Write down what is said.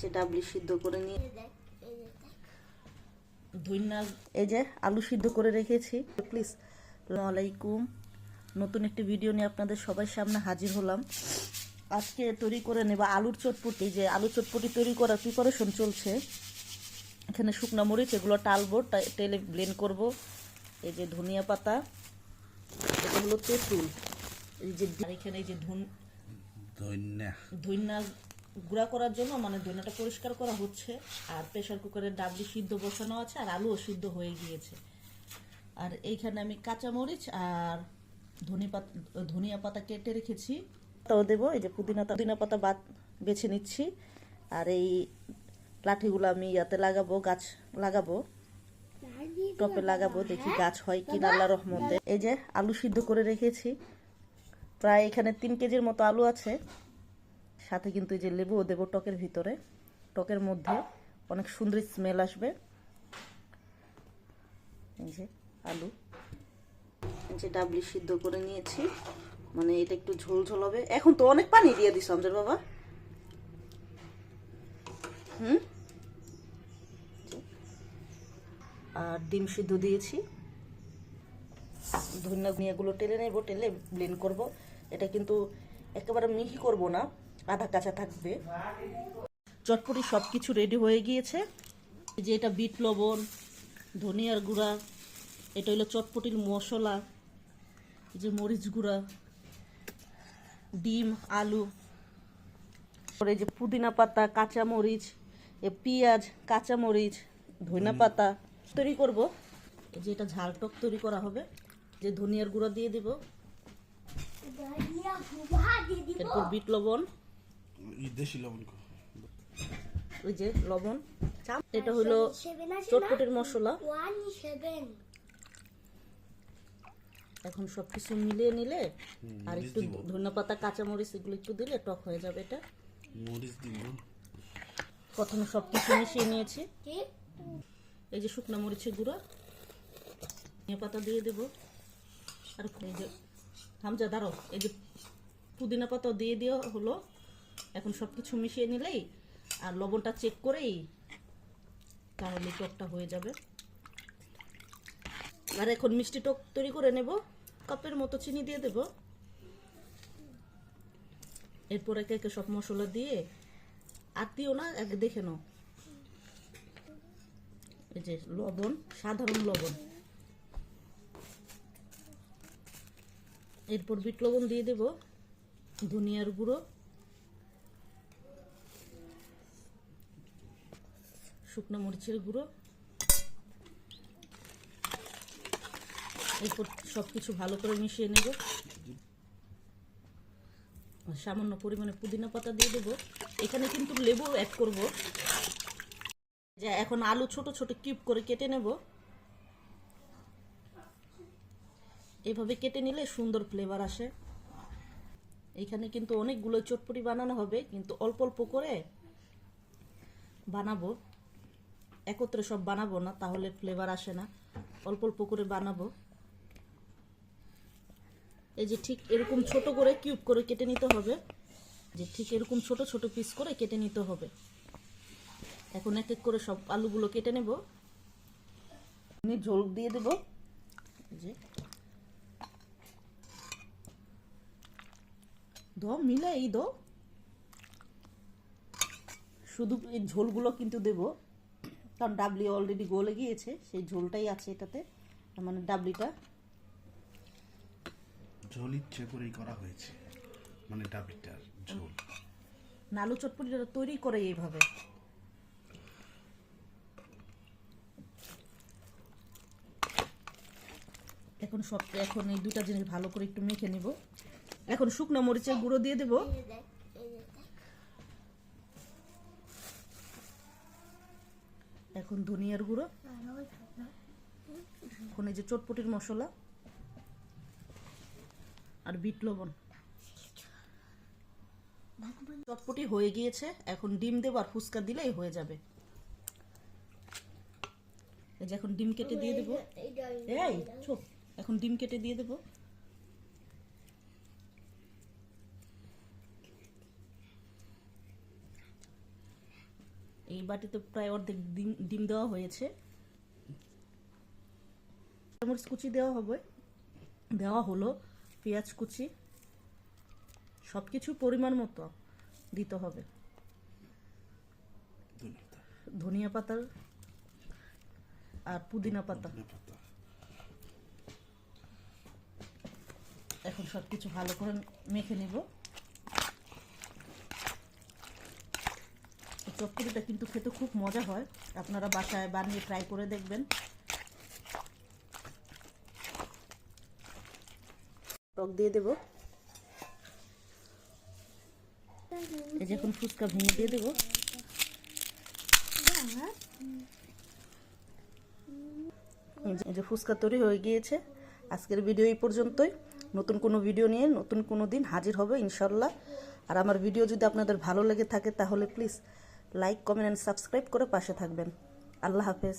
যে ডাবলি সিদ্ধ করে নিয়ে এই যে আলু সিদ্ধ করে রেখেছি। প্লিজ আলাইকুম। নতুন একটি ভিডিও নিয়ে আপনাদের সবার সামনে হাজির হলাম। আজকে তৈরি করে নেব আলুর চটপটি। যে আলু চটপটি তৈরি করার প্রিপারেশন চলছে। এখানে শুকনো মরিচ এগুলো টালবো তেলে ব্লেন্ড করব। এই যে ধনিয়া পাতা এটা হলো তেঁতুল। এই যে এখানে এই যে ধন ধন্যা। ধইনা গুঁড়া করার জন্য মানে ধইনাটা পরিষ্কার করা হচ্ছে, আর প্রেশার কুকারে ডাবলি সিদ্ধ বসানো আছে, আর আলুও সিদ্ধ হয়ে গিয়েছে। আর এইখানে আমি কাঁচামরিচ আর ধনে পাতা, ধনিয়া পাতা কেটে রেখেছি। তাও দেবো, এই যে পুদিনা পুদিনা পাতা বাদ, বেছে নিচ্ছি। আর এই লাঠিগুলো আমি ইয়াতে লাগাবো, গাছ লাগাবো। টপে লাগাবো, দেখি গাছ হয় কি আল্লাহ রহমতে। এই যে আলু সিদ্ধ করে রেখেছি। প্রায় এখানে তিন কেজির মতো আলু আছে। সাথে কিন্তু এই যে লেবুও দেবো টকের ভিতরে, টকের মধ্যে অনেক সুন্দর স্মেল আসবে। এই যে আলু। যে ডাবলি সিদ্ধ করে নিয়েছি। মানে এটা একটু ঝোল ঝোল হবে। এখন তো অনেক পানি দিয়ে দিস আমজার বাবা। হুম? আর ডিম সিদ্ধ দিয়েছি। ধনিয়া ধনিয়াগুলো টেলে নেব, টেলে ব্লেন্ড করব। এটা কিন্তু একেবারে মিহি করব না। আধা কাঁচা থাকবে। চটপটি সব কিছু রেডি হয়ে গিয়েছে। যে এটা বিট লবণ ধনিয়ার গুঁড়া এটা হলো চটপটির মশলা যে মরিচ গুঁড়া ডিম আলু তারপরে এই যে পুদিনা পাতা কাঁচা মরিচ এ পেঁয়াজ কাঁচা মরিচ ধনিয়া পাতা তৈরি করব। যে এটা ঝাল টক তৈরি করা হবে। যে ধনিয়ার গুঁড়া দিয়ে দিব। এরপর বিট লবণ। দেশি লবণ ওই যে লবণ এটা হলো চটপটির মশলা। এখন সব কিছু মিলিয়ে নিলে আর একটু ধনিয়া পাতা কাঁচামরিচ এগুলো একটু দিলে টক হয়ে যাবে এটা। মরিচ দিব। প্রথমে সব কিছু মিশিয়ে নিয়েছি। এই যে শুকনো মরিচের গুঁড়া। ধনিয়া পাতা দিয়ে দেবো। আর এই যে হামজা দাঁড়ো এই যে পুদিনা পাতা দিয়ে দেওয়া হলো। এখন সব কিছু মিশিয়ে নিলেই আর লবণটা চেক করেই তাহলে টকটা হয়ে যাবে। আর এখন মিষ্টি টক তৈরি করে নেব, কাপের মতো চিনি দিয়ে দেব। এরপর একে একে সব মশলা দিয়ে আত্মীয় না, আগে দেখে নাও। এই যে লবণ, সাধারণ লবণ। এরপর বিট লবণ দিয়ে দেব, ধনিয়ার গুঁড়ো। শুকনো মরিচের গুঁড়ো। এরপর সব কিছু ভালো করে মিশিয়ে নেব। সামান্য পরিমাণে পুদিনা পাতা দিয়ে দেবো। এখানে কিন্তু লেবু অ্যাড করব। যে এখন আলু ছোট ছোট কিউব করে কেটে নেব। এইভাবে কেটে নিলে সুন্দর ফ্লেভার আসে। এখানে কিন্তু অনেকগুলো চটপটি বানানো হবে, কিন্তু অল্প অল্প করে বানাবো। একত্রে সব বানাবো না তাহলে ফ্লেভার আসে না। অল্প অল্প করে বানাবো। এই যে ঠিক এরকম ছোট করে কিউব করে কেটে নিতে হবে। যে ঠিক এরকম ছোট ছোট পিস করে কেটে নিতে হবে। এখন এক এক করে সব আলুগুলো কেটে নেব। ঝোল দিয়ে দেব। যে। দো মিলে এই দো। শুধু এই ঝোলগুলো কিন্তু দেব। কারণ ডাবলি অলরেডি গলে গিয়েছে সেই ঝোলটাই আছে এটাতে মানে ডাবলিটা। ঝোল ইচ্ছে করেই করা হয়েছে মানে ডাবিটার ঝোল। নালু চটপটিটা তৈরি করে এইভাবে। এখন সব এখন এই দুটা জিনিস ভালো করে একটু মেখে নিব। এখন শুকনো মরিচের গুঁড়ো দিয়ে দেব। এখন ধনিয়ার গুঁড়ো। এখন এই যে চটপটির মশলা আর বিট লবণ। চটপটি হয়ে গিয়েছে এখন ডিম দেবো আর ফুচকা দিলেই হয়ে যাবে। এই যে এখন ডিম কেটে দিয়ে দেবো। এই এখন ডিম কেটে দিয়ে দেবো। এই বাটিতে প্রায় অর্ধেক ডিম ডিম দেওয়া হয়েছে। মরিচ কুচি দেওয়া হবে। দেওয়া হলো পেঁয়াজ কুচি। সব কিছু পরিমাণ মতো দিতে হবে। ধনিয়া পাতার আর পুদিনা পাতা। এখন সব কিছু ভালো করে মেখে নেব। চচ্চড়িটা কিন্তু খেতে খুব মজা হয়। আপনারা বাসায় বানিয়ে ট্রাই করে দেখবেন। টক দিয়ে দেব। এই যে এখন ফুচকা ভেঙে দিয়ে দেবো। এই যে ফুচকা তৈরি হয়ে গিয়েছে। আজকের ভিডিও এই পর্যন্তই। নতুন কোনো ভিডিও নিয়ে নতুন কোনো দিন হাজির হবে, ইনশাল্লাহ। আর আমার ভিডিও যদি আপনাদের ভালো লেগে থাকে, তাহলে please like comment and subscribe করে পাশে থাকবেন। আল্লাহ হাফেজ।